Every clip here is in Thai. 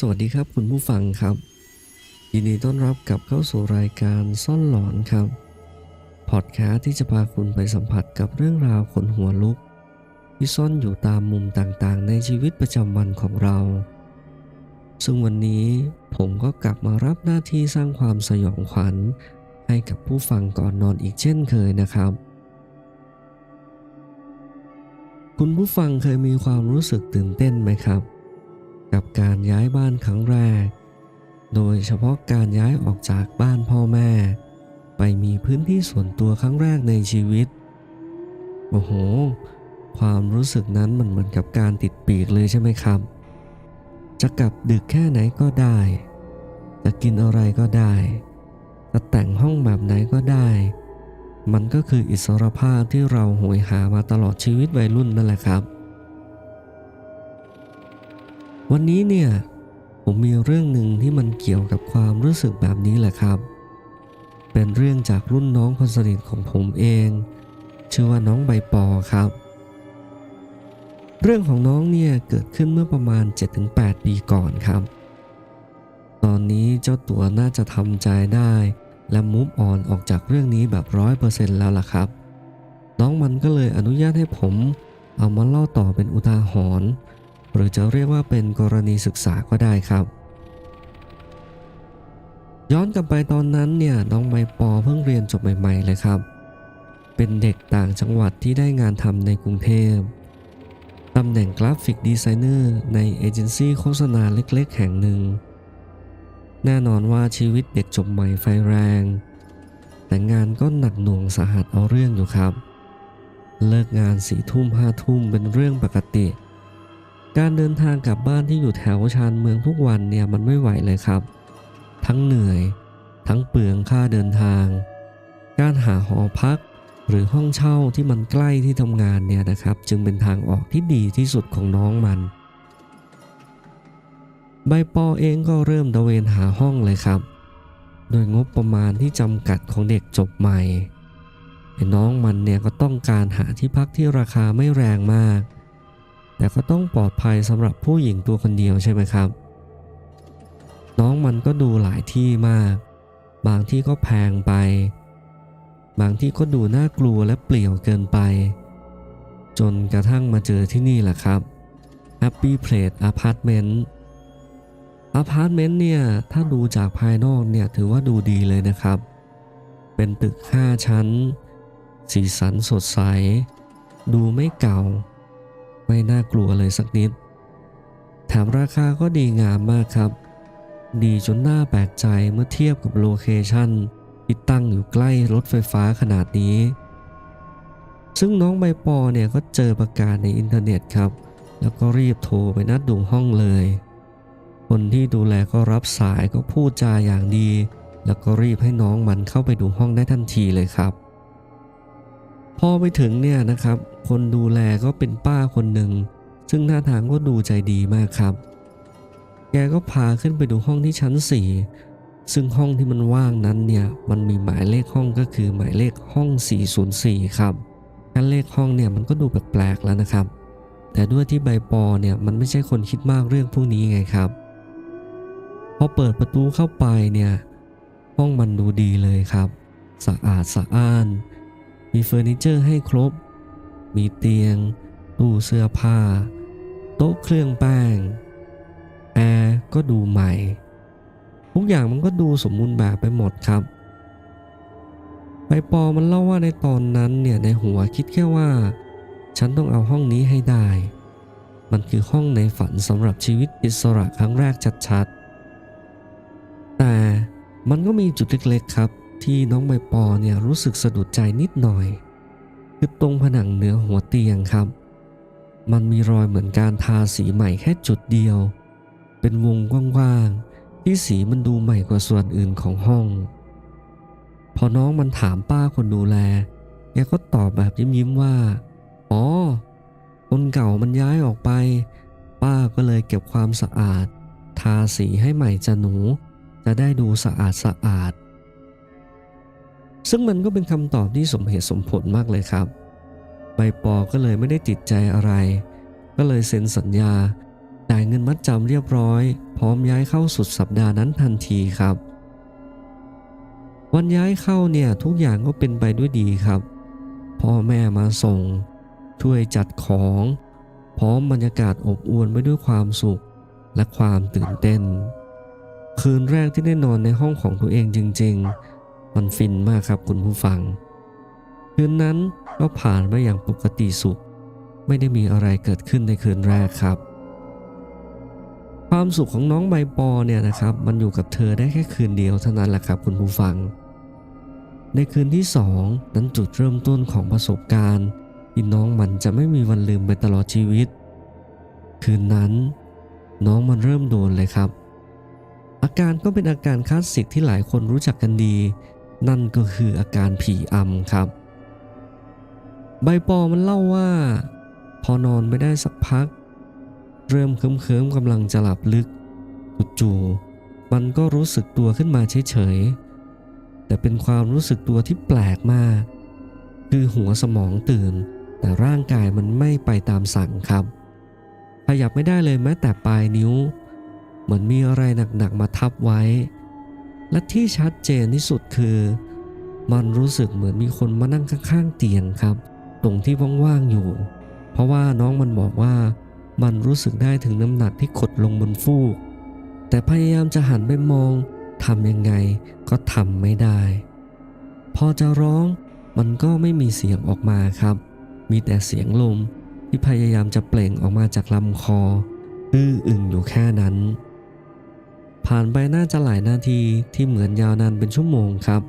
สวัสดีครับคุณผู้ฟังครับ ยินดีต้อนรับกลับเข้าสู่รายการซ่อนหลอนครับ พอดแคสต์ที่จะพาคุณไปสัมผัสกับเรื่องราวขนหัวลุก ที่ซ่อนอยู่ตามมุมต่างๆ ในชีวิตประจำวันของเรา ซึ่งวันนี้ผมก็กลับมารับหน้าที่สร้างความสยองขวัญ ให้กับผู้ฟังก่อนนอนอีกเช่นเคยนะครับ คุณผู้ฟังเคยมีความรู้สึกตื่นเต้นไหมครับ กับการย้ายบ้านครั้งแรก โดยเฉพาะการย้ายออกจากบ้านพ่อแม่ ไปมีพื้นที่ส่วนตัวครั้งแรกในชีวิต โอ้โห ความรู้สึกนั้นมันเหมือนกับการติดปีกเลยใช่ไหมครับ จะกลับดึกแค่ไหนก็ได้ จะกินอะไรก็ได้ จะแต่งห้องแบบไหนก็ได้ มันก็คืออิสรภาพที่เราโหยหามาตลอดชีวิตวัยรุ่นนั่นแหละครับ วันนี้เนี่ยผมมีเรื่องหนึ่งที่มันเกี่ยวกับความรู้สึกแบบนี้แหละครับ เป็นเรื่องจากรุ่นน้องคนสนิทของผมเอง ชื่อว่าน้องใบปอครับ เรื่องของน้องเนี่ยเกิดขึ้นเมื่อประมาณ 7-8 ปีก่อนครับ ตอนนี้เจ้าตัวน่าจะทำใจได้ และมูฟออนออกจากเรื่องนี้แบบร้อยเปอร์เซ็นต์แล้วล่ะครับ น้องมันก็เลยอนุญาตให้ผม เอามาเล่าต่อเป็นอุทาหรณ์ หรือจะเรียกว่าเป็นกรณีศึกษาก็ได้ครับ ย้อนกลับไปตอนนั้นเนี่ยน้องใบปอเพิ่งเรียนจบใหม่ ๆ เลยครับ เป็นเด็กต่างจังหวัดที่ได้งานทำในกรุงเทพตำแหน่งกราฟิกดีไซเนอร์ในเอเจนซี่โฆษณาเล็กๆ แห่งหนึ่ง แน่นอนว่าชีวิตเด็กจบใหม่ไฟแรง แต่งานก็หนักหน่วงสาหัสเอาเรื่องอยู่ครับ เลิกงานสี่ทุ่มห้าทุ่มเป็นเรื่องปกติ การเดินทางกลับบ้านที่อยู่แถวชานเมืองทุกวันเนี่ยมันไม่ไหวเลยครับ ทั้งเหนื่อย ทั้งเปลืองค่าเดินทาง การหาหอพักหรือห้องเช่าที่มันใกล้ที่ทำงานเนี่ยนะครับ จึงเป็นทางออกที่ดีที่สุดของน้องมัน ใบปอเองก็เริ่มตะเวนหาห้องเลยครับ โดยงบประมาณที่จำกัดของเด็กจบใหม่น้องมันเนี่ยก็ต้องการหาที่พักที่ราคาไม่แรงมาก แต่ก็ต้องปลอดภัยสำหรับผู้หญิงตัวคนเดียวใช่ไหมครับ น้องมันก็ดูหลายที่มาก บางที่ก็แพงไป บางที่ก็ดูน่ากลัวและเปลี่ยวเกินไป จนกระทั่งมาเจอที่นี่แหละครับ Happy Place Apartment อพาร์ตเมนต์เนี่ย ถ้าดูจากภายนอกเนี่ย ถือว่าดูดีเลยนะครับ เป็นตึก 5 ชั้น สีสันสดใส ดูไม่เก่า ไม่น่ากลัวเลยสักนิด แถมราคาก็ดีงามมากครับ ดีจนน่าแปลกใจเมื่อเทียบกับโลเคชั่นที่ตั้งอยู่ใกล้รถไฟฟ้าขนาดนี้ ซึ่งน้องใบปอเนี่ยก็เจอประกาศในอินเทอร์เน็ตครับ แล้วก็รีบโทรไปนัดดูห้องเลย คนที่ดูแลก็รับสายก็พูดจาอย่างดี แล้วก็รีบให้น้องมันเข้าไปดูห้องได้ทันทีเลยครับ พอไปถึงเนี่ยนะครับ คนดูแลก็เป็นป้าคนหนึ่ง ซึ่งท่าทางก็ดูใจดีมากครับ แกก็พาขึ้นไปดูห้องที่ชั้น 4 ซึ่งห้องที่มันว่างนั้นเนี่ยมันมีหมายเลขห้องก็คือหมายเลขห้อง 404 ครับแค่เลขห้องเนี่ยมันก็ดูแปลกๆแล้วนะครับ แต่ด้วยที่ใบปอเนี่ยมันไม่ใช่คนคิดมากเรื่องพวกนี้ไงครับ พอเปิดประตูเข้าไปเนี่ยห้องมันดูดีเลยครับ สะอาดสะอ้าน มีเฟอร์นิเจอร์ให้ครบ มีเตียง ตู้เสื้อผ้า โต๊ะเครื่องแป้ง แอร์ก็ดูใหม่ ทุกอย่างมันก็ดูสมบูรณ์แบบไปหมดครับใบปอมันเล่าว่าในตอนนั้นเนี่ยในหัวคิดแค่ว่า ฉันต้องเอาห้องนี้ให้ได้ มันคือห้องในฝันสำหรับชีวิตอิสระครั้งแรกชัดๆ แต่มันก็มีจุดเล็กๆครับ ที่น้องใบปอเนี่ยรู้สึกสะดุดใจนิดหน่อย คือตรงผนังเหนือหัวเตียงครับ มันมีรอยเหมือนการทาสีใหม่แค่จุดเดียว เป็นวงกว้างๆที่สีมันดูใหม่กว่าส่วนอื่นของห้อง พอน้องมันถามป้าคนดูแลแกก็ตอบแบบยิ้มๆว่า อ๋อ คนเก่ามันย้ายออกไป ป้าก็เลยเก็บความสะอาด ทาสีให้ใหม่จะหนู จะได้ดูสะอาดสะอาด ซึ่งมันก็เป็นคำตอบที่สมเหตุสมผลมากเลยครับ ใบปอก็เลยไม่ได้ติดใจอะไร ก็เลยเซ็นสัญญา จ่ายเงินมัดจำเรียบร้อย พร้อมย้ายเข้าสุดสัปดาห์นั้นทันทีครับ วันย้ายเข้าเนี่ยทุกอย่างก็เป็นไปด้วยดีครับ พ่อแม่มาส่ง ช่วยจัดของ พร้อมบรรยากาศอบอวลไปด้วยความสุขและความตื่นเต้น คืนแรกที่ได้นอนในห้องของตัวเองจริง ๆ มันฟินมากครับคุณผู้ฟัง คืนนั้นก็ผ่านไปอย่างปกติสุข ไม่ได้มีอะไรเกิดขึ้นในคืนแรกครับ ความสุขของน้องใบปอเนี่ยนะครับ มันอยู่กับเธอได้แค่คืนเดียวเท่านั้นแหละครับคุณผู้ฟัง ในคืนที่สองนั้นจุดเริ่มต้นของประสบการณ์ที่น้องมันจะไม่มีวันลืมไปตลอดชีวิต คืนนั้น น้องมันเริ่มโดนเลยครับ อาการก็เป็นอาการคลาสสิกที่หลายคนรู้จักกันดี นั่นก็คืออาการผีอำครับ ใบปอมันเล่าว่า พอนอนไม่ได้สักพัก เริ่มเคิมๆกำลังจะหลับลึกจู่ๆมันก็รู้สึกตัวขึ้นมาเฉยๆแต่เป็นความรู้สึกตัวที่แปลกมาก คือหัวสมองตื่น แต่ร่างกายมันไม่ไปตามสั่งครับขยับไม่ได้เลยแม้แต่ปลายนิ้ว เหมือนมีอะไรหนักๆมาทับไว้ และที่ชัดเจนที่สุดคือ มันรู้สึกเหมือนมีคนมานั่งข้างๆเตียงครับ ตรงที่ว่างๆอยู่ เพราะว่าน้องมันบอกว่ามันรู้สึกได้ถึงน้ำหนักที่ขดลงบนฟูก แต่พยายามจะหันไปมองทำยังไงก็ทำไม่ได้ พอจะร้องมันก็ไม่มีเสียงออกมาครับ มีแต่เสียงลมที่พยายามจะเปล่งออกมาจากลำคออื้ออึงอยู่แค่นั้น ผ่านไปน่าจะหลายนาทีที่เหมือนยาวนานเป็นชั่วโมงครับ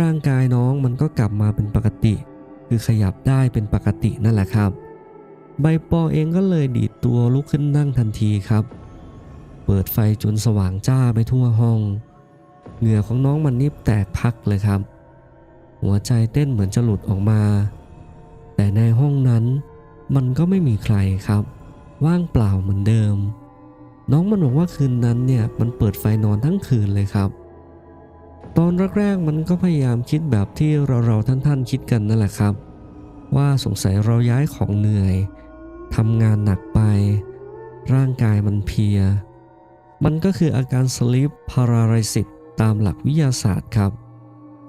ร่างกายน้องมันก็กลับมาเป็นปกติ คือขยับได้เป็นปกตินั่นแหละครับ ใบปอเองก็เลยดีดตัวลุกขึ้นนั่งทันทีครับ เปิดไฟจนสว่างจ้าไปทั่วห้อง เหงื่อของน้องมันนิบแตกพักเลยครับ หัวใจเต้นเหมือนจะหลุดออกมา แต่ในห้องนั้นมันก็ไม่มีใครครับ ว่างเปล่าเหมือนเดิม น้องมันบอกว่าคืนนั้นเนี่ยมันเปิดไฟนอนทั้งคืนเลยครับ ตอนแรกๆมันก็พยายามคิดแบบที่เราๆท่านๆคิดกันนั่นแหละครับ ว่าสงสัยเราย้ายของเหนื่อยทำงานหนักไป ร่างกายมันเพลีย มันก็คืออาการ sleep paralysis ตามหลักวิทยาศาสตร์ครับ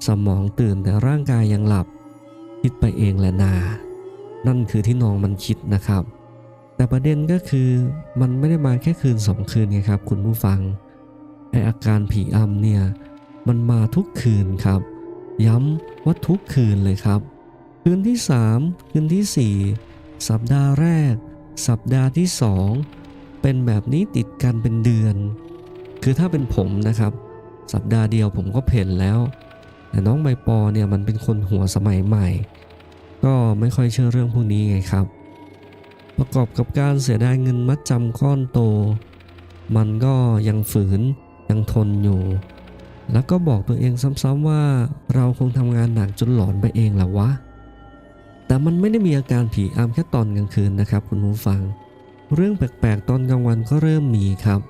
สมองตื่นแต่ร่างกายยังหลับ คิดไปเองแหละนา นั่นคือที่น้องมันคิดนะครับ แต่ประเด็นก็คือมันไม่ได้มาแค่คืนสองคืนไงครับ คุณผู้ฟังไออาการผีอำเนี่ยมันมาทุกคืนครับ ย้ำว่าทุกคืนเลยครับ คืนที่ 3 คืนที่ 4 สัปดาห์แรก สัปดาห์ที่ 2 เป็นแบบนี้ติดกันเป็นเดือน คือถ้าเป็นผมนะครับ สัปดาห์เดียวผมก็เพ่นแล้ว แต่น้องใบปอเนี่ยมันเป็นคนหัวสมัยใหม่ ก็ไม่ค่อยเชื่อเรื่องพวกนี้ไงครับ ประกอบกับการเสียดายเงินมัดจำก้อนโต มันก็ยังฝืนยังทนอยู่ แล้วก็บอกตัวเองซ้ำๆว่าเราคงทำงานหนักจนหลอนไปเองแหละวะ แต่มันไม่ได้มีอาการผีอำแค่ตอนกลางคืนนะครับ คุณผู้ฟัง เรื่องแปลกๆตอนกลางวันก็เริ่มมีครับ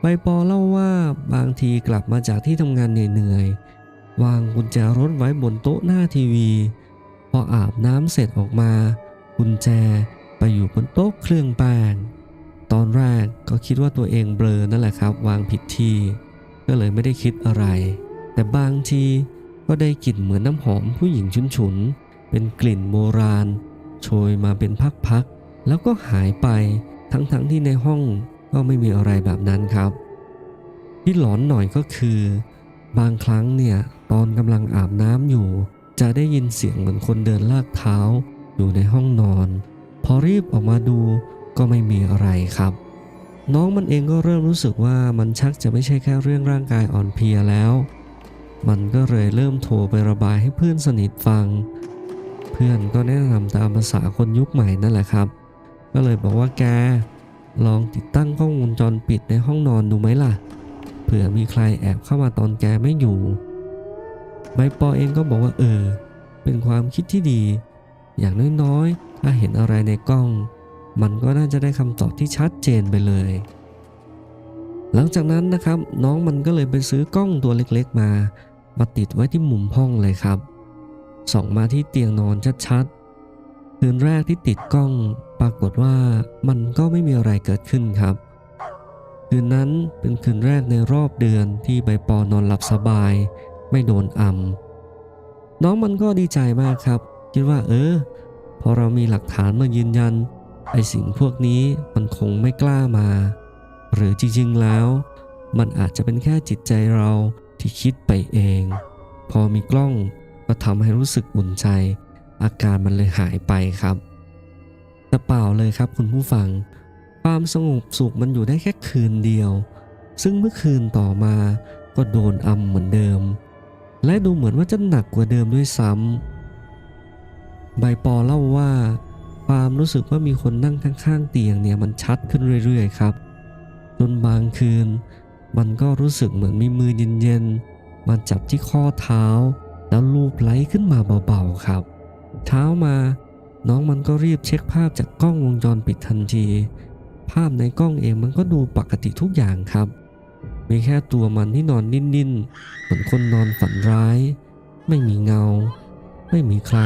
ใบปอเล่าว่าบางทีกลับมาจากที่ทำงานเหนื่อยๆวางกุญแจรถไว้บนโต๊ะหน้าทีวี พออาบน้ำเสร็จออกมากุญแจ ไปอยู่บนโต๊ะเครื่องแป้งตอนแรกก็คิดว่าตัวเองเบลอนั่นแหละครับ วางผิดที่ ก็เลยไม่ได้คิดอะไร แต่บางทีก็ได้กลิ่นเหมือนน้ำหอมผู้หญิงฉุนๆ เป็นกลิ่นโบราณ โชยมาเป็นพักๆ แล้วก็หายไปทั้งๆทที่ในห้องก็ไม่มีอะไรแบบนั้นครับ ที่หลอนหน่อยก็คือ บางครั้งเนี่ยตอนกำลังอาบน้ำอยู่ จะได้ยินเสียงเหมือนคนเดินลากเท้าอยู่ในห้องนอน พอรีบออกมาดูก็ไม่มีอะไรครับ น้องมันเองก็เริ่มรู้สึกว่ามันชักจะไม่ใช่แค่เรื่องร่างกายอ่อนเพลียแล้ว มันก็เลยเริ่มโทรไประบายให้เพื่อนสนิทฟัง เพื่อนก็แนะนำตามภาษาคนยุคใหม่นั่นแหละครับ ก็เลยบอกว่าแกลองติดตั้งกล้องวงจรปิดในห้องนอนดูไหมล่ะเผื่อมีใครแอบเข้ามาตอนแกไม่อยู่ใบปอเองก็บอกว่าเออ เป็นความคิดที่ดี อย่างน้อยๆ ถ้าเห็นอะไรในกล้อง มันก็น่าจะได้คำตอบที่ชัดเจนไปเลย หลังจากนั้นนะครับ น้องมันก็เลยไปซื้อกล้องตัวเล็กๆมา มาติดไว้ที่มุมห้องเลยครับ ส่องมาที่เตียงนอนชัดๆ คืนแรกที่ติดกล้องปรากฏว่ามันก็ไม่มีอะไรเกิดขึ้นครับ คืนนั้นเป็นคืนแรกในรอบเดือนที่ใบปอนอนหลับสบาย ไม่โดนอำน้องมันก็ดีใจมากครับ คิดว่าเออ พอเรามีหลักฐานมายืนยัน ไอสิ่งพวกนี้มันคงไม่กล้ามา หรือจริงๆแล้ว มันอาจจะเป็นแค่จิตใจเราที่คิดไปเอง พอมีกล้องก็ทำให้รู้สึกอุ่นใจ อาการมันเลยหายไปครับแต่เปล่าเลยครับคุณผู้ฟัง ความสงบสุขมันอยู่ได้แค่คืนเดียว ซึ่งเมื่อคืนต่อมาก็โดนอำเหมือนเดิม และดูเหมือนว่าจะหนักกว่าเดิมด้วยซ้ำ ใบปอเล่าว่า ความรู้สึกว่ามีคนนั่งข้างๆเตียงเนี่ยมันชัดขึ้นเรื่อยๆครับ จนบางคืน มันก็รู้สึกเหมือนมีมือเย็นๆมาจับที่ข้อเท้า แล้วลูบไล้ขึ้นมาเบาๆครับเช้ามาน้องมันก็รีบเช็คภาพจากกล้องวงจรปิดทันที ภาพในกล้องเองมันก็ดูปกติทุกอย่างครับ มีแค่ตัวมันที่นอนนิ่นๆเหมือนคนนอนฝันร้าย ไม่มีเงา ไม่มีใคร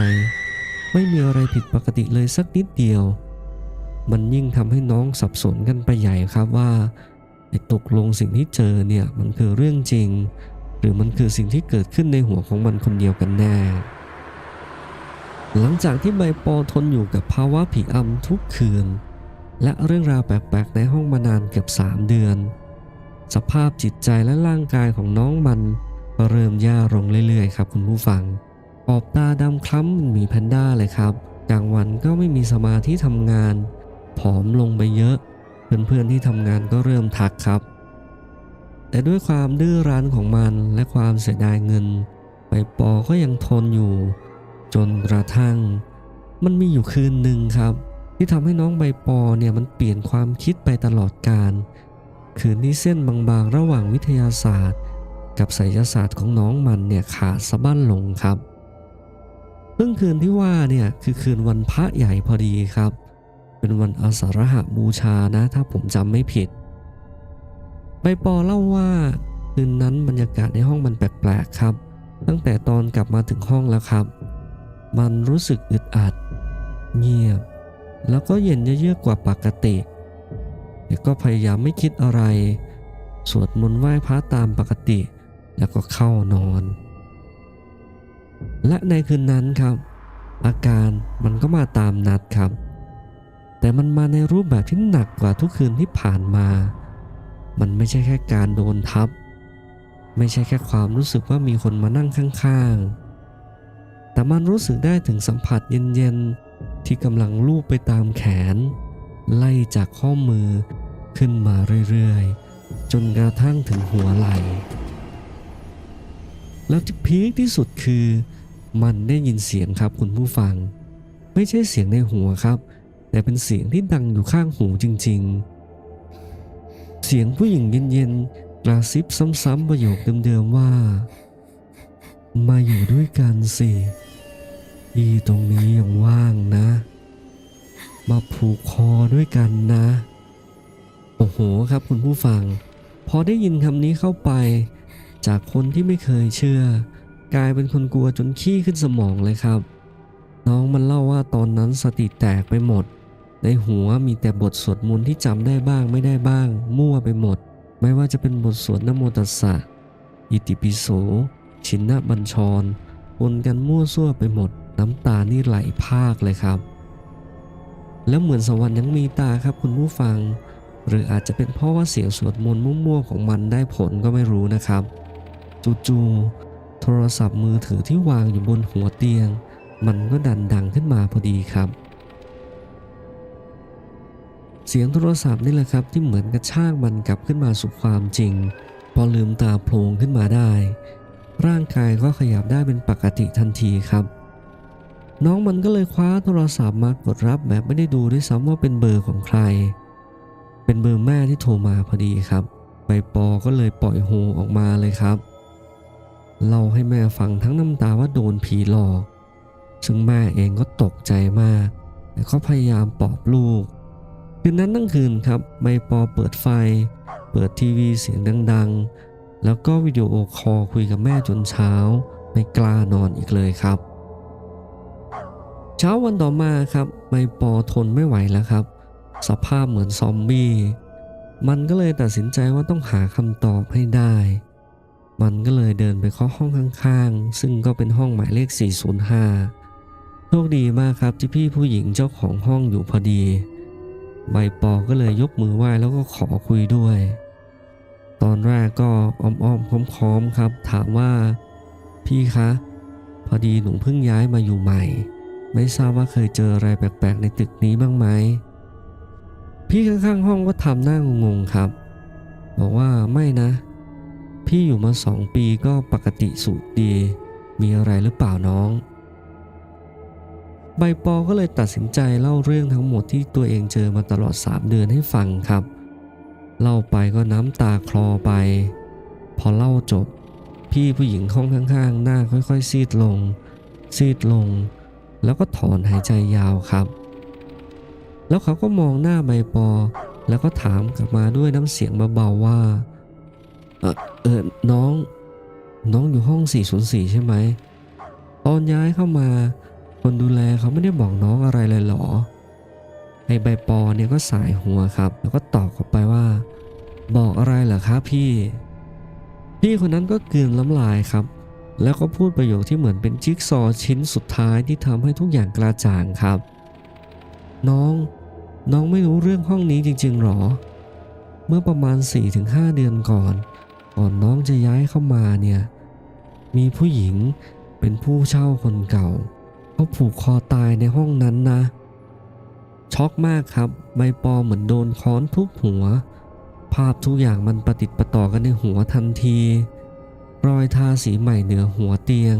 ไม่มีอะไรผิดปกติเลยสักนิดเดียว มันยิ่งทำให้น้องสับสนกันไปใหญ่ครับว่าตกลงสิ่งที่เจอเนี่ยมันคือเรื่องจริง หรือมันคือสิ่งที่เกิดขึ้นในหัวของมันคนเดียวกันแน่ หลังจากที่ใบปอทนอยู่กับภาวะผีอำทุกคืน และเรื่องราวแปลกๆในห้องมานานเกือบ 3 เดือน สภาพจิตใจและร่างกายของน้องมันเริ่มแย่ลงเรื่อยๆ ครับคุณผู้ฟัง ขอบตาดำคล้ำมันมีแพนด้าเลยครับกลางวันก็ไม่มีสมาธิทำงาน ผอมลงไปเยอะ เพื่อนๆที่ทำงานก็เริ่มทักครับ แต่ด้วยความดื้อรั้นของมันและความเสียดายเงินใบปอก็ยังทนอยู่ จนกระทั่ง มันมีอยู่คืนหนึ่งครับ ที่ทำให้น้องใบปอเนี่ยมันเปลี่ยนความคิดไปตลอดการ คืนที่เส้นบางๆ ระหว่างวิทยาศาสตร์ กับไสยศาสตร์ของน้องมันเนี่ยขาดสะบั้นลงครับ ซึ่งคืนที่ว่าเนี่ยคือคืนวันพระใหญ่พอดีครับ เป็นวันอาสาฬหบูชานะถ้าผมจำไม่ผิด ใบปอเล่าว่าคืนนั้นบรรยากาศในห้องมันแปลกๆครับ ตั้งแต่ตอนกลับมาถึงห้องแล้วครับ มันรู้สึกอึดอัด เงียบ แล้วก็เย็นเยือกกว่าปกติแต่ก็พยายามไม่คิดอะไร สวดมนต์ไหว้พระตามปกติ แล้วก็เข้านอน และในคืนนั้นครับ อาการมันก็มาตามนัดครับ แต่มันมาในรูปแบบที่หนักกว่าทุกคืนที่ผ่านมา มันไม่ใช่แค่การโดนทับ ไม่ใช่แค่ความรู้สึกว่ามีคนมานั่งข้างๆ แต่มันรู้สึกได้ถึงสัมผัสเย็นๆ ที่กำลังลูบไปตามแขน ไล่จากข้อมือขึ้นมาเรื่อยๆ จนกระทั่งถึงหัวไหล่แล้วที่พีคที่สุดคือ มันได้ยินเสียงครับคุณผู้ฟัง ไม่ใช่เสียงในหัวครับ แต่เป็นเสียงที่ดังอยู่ข้างหูจริง ๆ เสียงผู้หญิงเย็นๆกระซิบซ้ำๆประโยคเดิมๆว่า มาอยู่ด้วยกันสิที่ตรงนี้ยังว่างนะ มาผูกคอด้วยกันนะ โอ้โหครับคุณผู้ฟัง พอได้ยินคำนี้เข้าไป จากคนที่ไม่เคยเชื่อ กลายเป็นคนกลัวจนขี้ขึ้นสมองเลยครับ น้องมันเล่าว่าตอนนั้นสติแตกไปหมด ในหัวมีแต่บทสวดมนต์ที่จำได้บ้างไม่ได้บ้าง มั่วไปหมด ไม่ว่าจะเป็นบทสวดนโมตัสสะอิติปิโส ชินนบัญชรปนกันมั่วซั่วไปหมด น้ำตานี่ไหลพากเลยครับ แล้วเหมือนสวรรค์ยังมีตาครับคุณผู้ฟัง หรืออาจจะเป็นเพราะว่าเสียงสวดมนต์มั่วๆของมันได้ผลก็ไม่รู้นะครับ จู่ๆ โทรศัพท์มือถือที่วางอยู่บนหัวเตียง มันก็ดันดังขึ้นมาพอดีครับ เสียงโทรศัพท์นี่แหละครับที่เหมือนกระชากมันกลับขึ้นมาสู่ความจริง พอลืมตาโพลงขึ้นมาได้ ร่างกายก็ขยับได้เป็นปกติทันทีครับ น้องมันก็เลยคว้าโทรศัพท์มากดรับแบบไม่ได้ดูด้วยซ้ำว่าเป็นเบอร์ของใคร เป็นเบอร์แม่ที่โทรมาพอดีครับใบปอก็เลยปล่อยโฮออกมาเลยครับ เล่าให้แม่ฟังทั้งน้ำตาว่าโดนผีหลอก ซึ่งแม่เองก็ตกใจมาก แต่ก็พยายามปลอบลูก คืนนั้นทั้งคืนครับใบปอเปิดไฟ เปิดทีวีเสียงดังๆ แล้วก็วิดีโอคอลคุยกับแม่จนเช้า ไม่กล้านอนอีกเลยครับ เช้าวันต่อมาครับใบปอทนไม่ไหวแล้วครับ สภาพเหมือนซอมบี้ มันก็เลยตัดสินใจว่าต้องหาคำตอบให้ได้ มันก็เลยเดินไปเคาะห้องข้างๆ ซึ่งก็เป็นห้องหมายเลข 405 โชคดีมากครับที่พี่ผู้หญิงเจ้าของห้องอยู่พอดี ใบปอก็เลยยกมือไหว้แล้วก็ขอคุยด้วย ตอนแรกก็อ้อมๆค้อมๆครับ ถามว่า พี่คะ พอดีหนูเพิ่งย้ายมาอยู่ใหม่ ไม่ทราบว่าเคยเจออะไรแปลกๆในตึกนี้บ้างไหม พี่ข้างๆห้องก็ทำหน้างงๆครับ บอกว่าไม่นะ พี่อยู่มาสองปีก็ปกติสุดดี มีอะไรหรือเปล่าน้อง ใบปอก็เลยตัดสินใจเล่าเรื่องทั้งหมดที่ตัวเองเจอมาตลอด 3 เดือนให้ฟังครับ เล่าไปก็น้ำตาคลอไป พอเล่าจบ พี่ผู้หญิงห้องข้าง ๆ หน้าค่อยๆ ซีดลง ซีดลง แล้วก็ถอนหายใจยาวครับ แล้วเขาก็มองหน้าใบปอ แล้วก็ถามกลับมาด้วยน้ำเสียงเบาๆว่า เออเออน้อง น้องอยู่ห้อง 404 ใช่ไหมตอนย้ายเข้ามา คนดูแลเขาไม่ได้บอกน้องอะไรเลยเหรอไอ้ใบปอเนี่ยก็สายหัวครับ แล้วก็ตอบกลับไปว่า บอกอะไรเหรอครับพี่ พี่คนนั้นก็เกลืนน้ำลายครับ แล้วก็พูดประโยคที่เหมือนเป็นจิ๊กซอชิ้นสุดท้ายที่ทำให้ทุกอย่างกระจ่างครับ น้อง น้องไม่รู้เรื่องห้องนี้จริงๆหรอ เมื่อประมาณ 4-5 เดือนก่อน ก่อนน้องจะย้ายเข้ามาเนี่ย มีผู้หญิงเป็นผู้เช่าคนเก่าเขาผูกคอตายในห้องนั้นนะ ช็อกมากครับ ใบปอเหมือนโดนค้อนทุบหัว ภาพทุกอย่างมันประติดประต่อกันในหัวทันที รอยทาสีใหม่เหนือหัวเตียง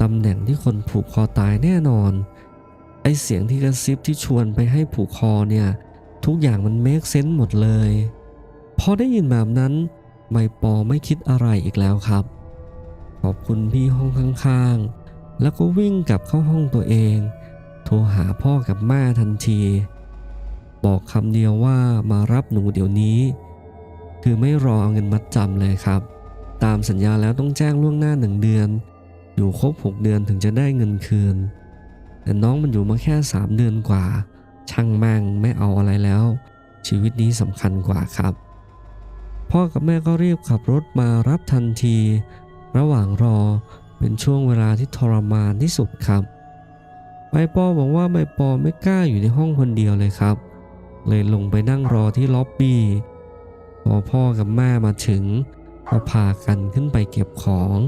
ตำแหน่งที่คนผูกคอตายแน่นอน ไอเสียงที่กระซิบที่ชวนไปให้ผูกคอเนี่ย ทุกอย่างมันเมคเซนส์หมดเลย พอได้ยินแบบนั้น ใบปอไม่คิดอะไรอีกแล้วครับ ขอบคุณพี่ห้องข้างๆ แล้วก็วิ่งกลับเข้าห้องตัวเอง โทรหาพ่อกับแม่ทันที บอกคำเดียวว่ามารับหนูเดี๋ยวนี้ คือไม่รอเอาเงินมัดจำเลยครับ ตามสัญญาแล้วต้องแจ้งล่วงหน้าหนึ่งเดือน อยู่ครบ 6 เดือนถึงจะได้เงินคืน แต่น้องมันอยู่มาแค่ 3 เดือนกว่า ช่างแม่งไม่เอาอะไรแล้ว ชีวิตนี้สำคัญกว่าครับ พ่อกับแม่ก็รีบขับรถมารับทันที ระหว่างรอเป็นช่วงเวลาที่ทรมานที่สุดครับใบปอบอกว่าใบปอไม่กล้าอยู่ในห้องคนเดียวเลยครับ เลยลงไปนั่งรอที่ล็อบบี้พอพ่อกับแม่มาถึงก็พากันขึ้นไปเก็บของ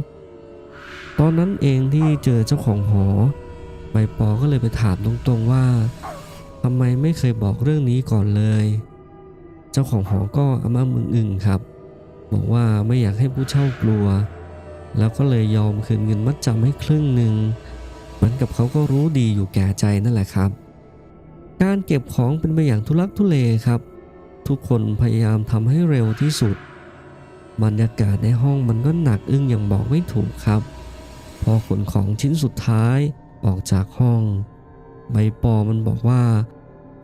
ตอนนั้นเองที่เจอเจ้าของหอใบปอก็เลยไปถามตรงๆว่าทำไมไม่เคยบอกเรื่องนี้ก่อนเลย จ้าของหอก็อามามึงอึงครับบอกว่าไม่อยากให้ผู้เช่ากลัว แล้วก็เลยยอมคืนเงินมัดจำให้ครึ่งหนึ่งเหมือนกับเขาก็รู้ดีอยู่แก่ใจนั่นแหละครับ การเก็บของเป็นไปอย่างทุลักทุเลครับ ทุกคนพยายามทำให้เร็วที่สุดบรรยากาศในห้องมันก็หนักอึ้งอย่างบอกไม่ถูกครับ พอขนของชิ้นสุดท้ายออกจากห้อง ใบปอมันบอกว่า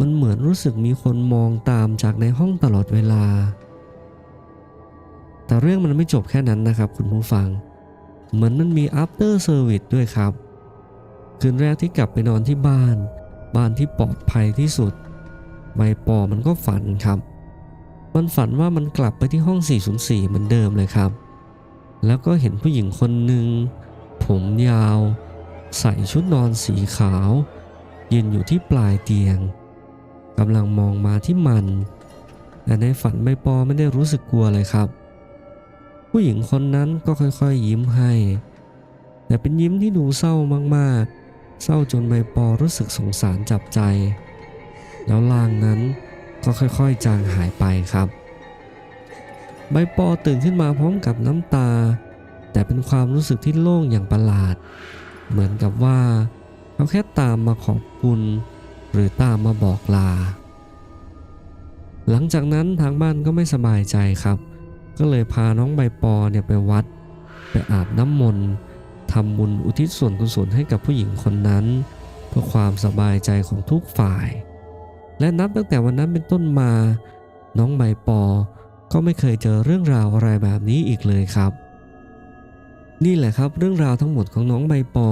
มันเหมือนรู้สึกมีคนมองตามจากในห้องตลอดเวลา แต่เรื่องมันไม่จบแค่นั้นนะครับคุณผู้ฟัง เหมือนมันมี after service ด้วยครับ คืนแรกที่กลับไปนอนที่บ้าน บ้านที่ปลอดภัยที่สุดใบปอมันก็ฝันครับ มันฝันว่ามันกลับไปที่ห้อง 404 เหมือนเดิมเลยครับ แล้วก็เห็นผู้หญิงคนหนึ่งผมยาว ใส่ชุดนอนสีขาวยืนอยู่ที่ปลายเตียง กำลังมองมาที่มัน แต่ในฝันใบปอไม่ได้รู้สึกกลัวเลยครับ ผู้หญิงคนนั้นก็ค่อยๆยิ้มให้ แต่เป็นยิ้มที่ดูเศร้ามากๆ เศร้าจนใบปอรู้สึกสงสารจับใจ แล้วลางนั้นก็ค่อยๆ จางหายไปครับ ใบปอตื่นขึ้นมาพร้อมกับน้ำตา แต่เป็นความรู้สึกที่โล่งอย่างประหลาด เหมือนกับว่าเขาแค่ตามมาขอบคุณ หรือตามมาบอกลา หลังจากนั้นทางบ้านก็ไม่สบายใจครับ ก็เลยพาน้องใบปอเนี่ยไปวัด ไปอาบน้ำมนต์ทำบุญอุทิศส่วนกุศลให้กับผู้หญิงคนนั้น เพื่อความสบายใจของทุกฝ่าย และนับตั้งแต่วันนั้นเป็นต้นมา น้องใบปอก็ไม่เคยเจอเรื่องราวอะไรแบบนี้อีกเลยครับ นี่แหละครับเรื่องราวทั้งหมดของน้องใบปอ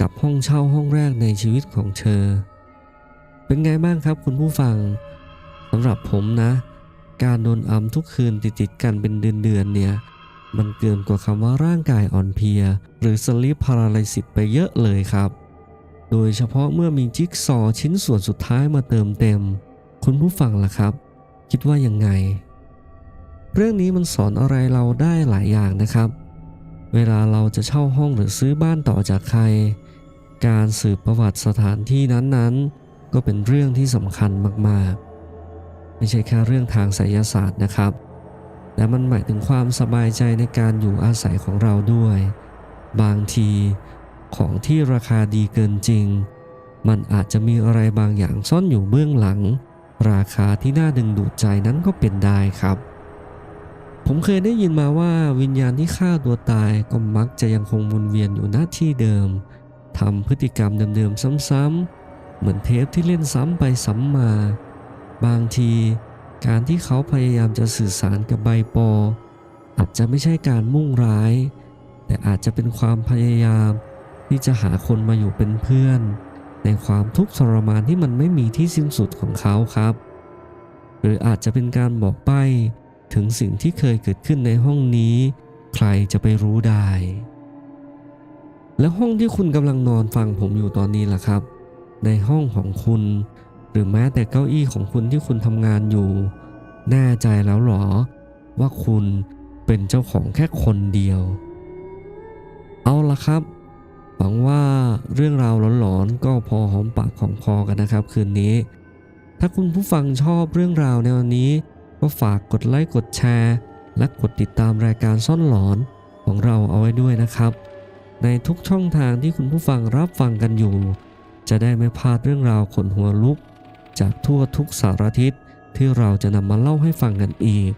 กับห้องเช่าห้องแรกในชีวิตของเธอ เป็นไงบ้างครับคุณผู้ฟังสำหรับผมนะ การโดนอัมทุกคืนติดๆกันเป็นเดือนๆเนี่ยมันเกินกว่าคำว่าร่างกายอ่อนเพลีย หรือ sleep paralysis ไปเยอะเลยครับ โดยเฉพาะเมื่อมีจิ๊กซอว์ชิ้นส่วนสุดท้ายมาเติมเต็ม คุณผู้ฟังล่ะครับ คิดว่ายังไง เรื่องนี้มันสอนอะไรเราได้หลายอย่างนะครับ เวลาเราจะเช่าห้องหรือซื้อบ้านต่อจากใคร การสืบประวัติสถานที่นั้นๆ ก็เป็นเรื่องที่สำคัญมากๆ ไม่ใช่แค่เรื่องทางไสยศาสตร์นะครับ แต่มันหมายถึงความสบายใจในการอยู่อาศัยของเราด้วย บางทีของที่ราคาดีเกินจริง มันอาจจะมีอะไรบางอย่างซ่อนอยู่เบื้องหลัง ราคาที่น่าดึงดูดใจนั้นก็เป็นได้ครับ ผมเคยได้ยินมาว่าวิญญาณที่ฆ่าตัวตายก็มักจะยังคงวนเวียนอยู่หน้าที่เดิมทำพฤติกรรมเดิมๆซ้ำๆ เหมือนเทปที่เล่นซ้ำไปซ้ำมา บางทีการที่เขาพยายามจะสื่อสารกับใบปอ อาจจะไม่ใช่การมุ่งร้าย แต่อาจจะเป็นความพยายามที่จะหาคนมาอยู่เป็นเพื่อน ในความทุกข์ทรมานที่มันไม่มีที่สิ้นสุดของเขาครับ หรืออาจจะเป็นการบอกใบ้ถึงสิ่งที่เคยเกิดขึ้นในห้องนี้ ใครจะไปรู้ได้ แล้วห้องที่คุณกำลังนอนฟังผมอยู่ตอนนี้ล่ะครับ ในห้องของคุณ หรือแม้แต่เก้าอี้ของคุณที่คุณทำงานอยู่ แน่ใจแล้วหรอ ว่าคุณเป็นเจ้าของแค่คนเดียว เอาละครับหวังว่าเรื่องราวหลอนๆก็พอหอมปากของคอกันนะครับ คืนนี้ ถ้าคุณผู้ฟังชอบเรื่องราวแนวนี้ ก็ฝากกดไลค์กดแชร์ และกดติดตามรายการซ่อนหลอนของเราเอาไว้ด้วยนะครับ ในทุกช่องทางที่คุณผู้ฟังรับฟังกันอยู่ จะได้ไม่พลาดเรื่องราวขนหัวลุก จากทั่วทุกสารทิศที่เราจะนำมาเล่าให้ฟังกันอีก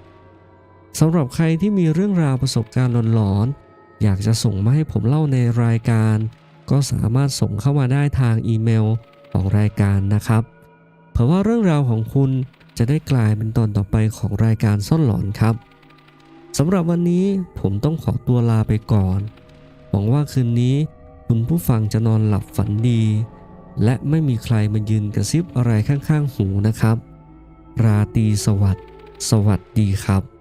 สำหรับใครที่มีเรื่องราวประสบการณ์หลอนๆอยากจะส่งมาให้ผมเล่าในรายการ ก็สามารถส่งเข้ามาได้ทางอีเมลของรายการนะครับเผื่อว่าเรื่องราวของคุณจะได้กลายเป็นตอนต่อไปของรายการซ่อนหลอนครับสำหรับวันนี้ผมต้องขอตัวลาไปก่อน หวังว่าคืนนี้คุณผู้ฟังจะนอนหลับฝันดี และไม่มีใครมายืนกระซิบอะไรข้างๆหูนะครับ ราตรีสวัสดิ์สวัสดีครับ